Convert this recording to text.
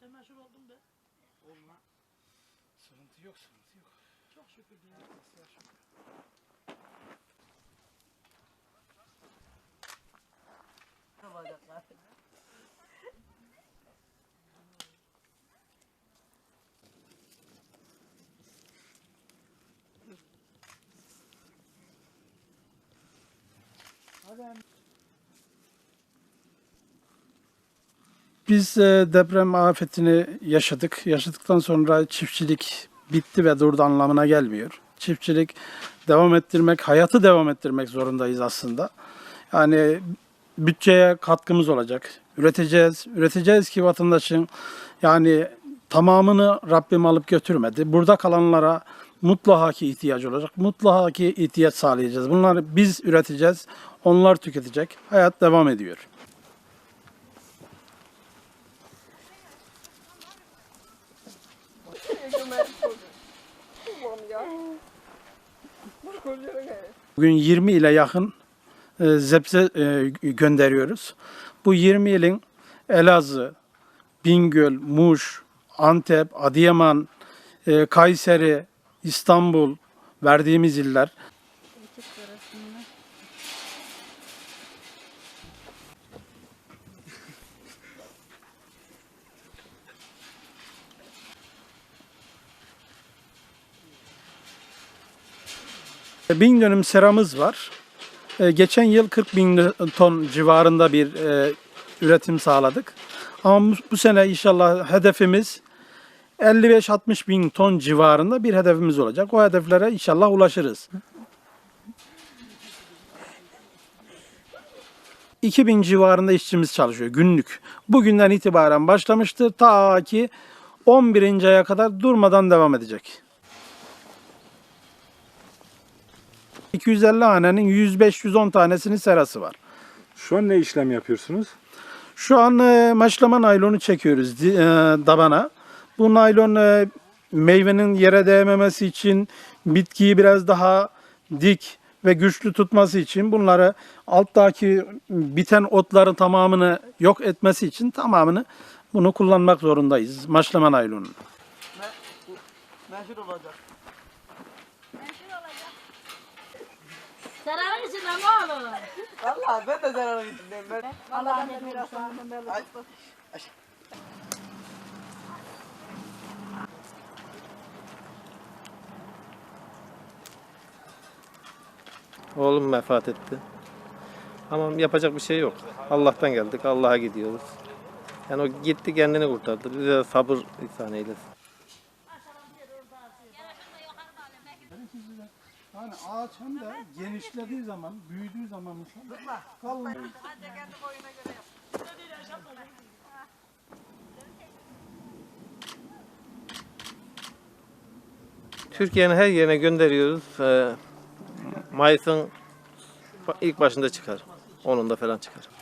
Köyde meşhur oldum be. Olma. Sıkıntı yok, sıkıntı yok. Çok şükür ya. Biz e, deprem afetini yaşadık. Yaşadıktan sonra çiftçilik bitti ve durdu anlamına gelmiyor. Çiftçilik devam ettirmek, hayatı devam ettirmek zorundayız aslında. Yani bütçeye katkımız olacak. Üreteceğiz. Üreteceğiz ki vatandaşın yani tamamını Rabbim alıp götürmedi. Burada kalanlara mutlaka ki ihtiyaç olacak. Mutlaka ki ihtiyaç sağlayacağız. Bunları biz üreteceğiz. Onlar tüketecek. Hayat devam ediyor. Bugün 20 ile yakın e, zebze e, gönderiyoruz. Bu 20 ilin Elazığ, Bingöl, Muş, Antep, Adıyaman, e, Kayseri, İstanbul verdiğimiz iller. Bin dönüm seramız var. E, Geçen yıl 40 bin ton civarında bir e, üretim sağladık. Ama bu, sene inşallah hedefimiz 55-60 bin ton civarında bir hedefimiz olacak. O hedeflere inşallah ulaşırız. 2000 civarında işçimiz çalışıyor günlük. Bugünden itibaren başlamıştır. Ta ki 11. aya kadar durmadan devam edecek. 250 hanenin 105-110 tanesinin serası var. Şu an ne işlem yapıyorsunuz? Şu an e, maşlama naylonu çekiyoruz e, dabana. Bu naylon e, meyvenin yere değmemesi için, bitkiyi biraz daha dik ve güçlü tutması için bunları alttaki biten otların tamamını yok etmesi için tamamını bunu kullanmak zorundayız. Maşlama naylonu. Meşhur olacak. İçinde ne olur? Vallahi ben de zararı gittim. Ben Allah'ın emri Ay, Oğlum vefat etti. Ama yapacak bir şey yok. Allah'tan geldik, Allah'a gidiyoruz. Yani o gitti kendini kurtardı. Bize sabır ihsan eylesin. Yani ağaç hem de genişlediği zaman, büyüdüğü zaman kalın. Türkiye'nin her yerine gönderiyoruz. Ee, Mayıs'ın ilk başında çıkar. Onun da falan çıkar.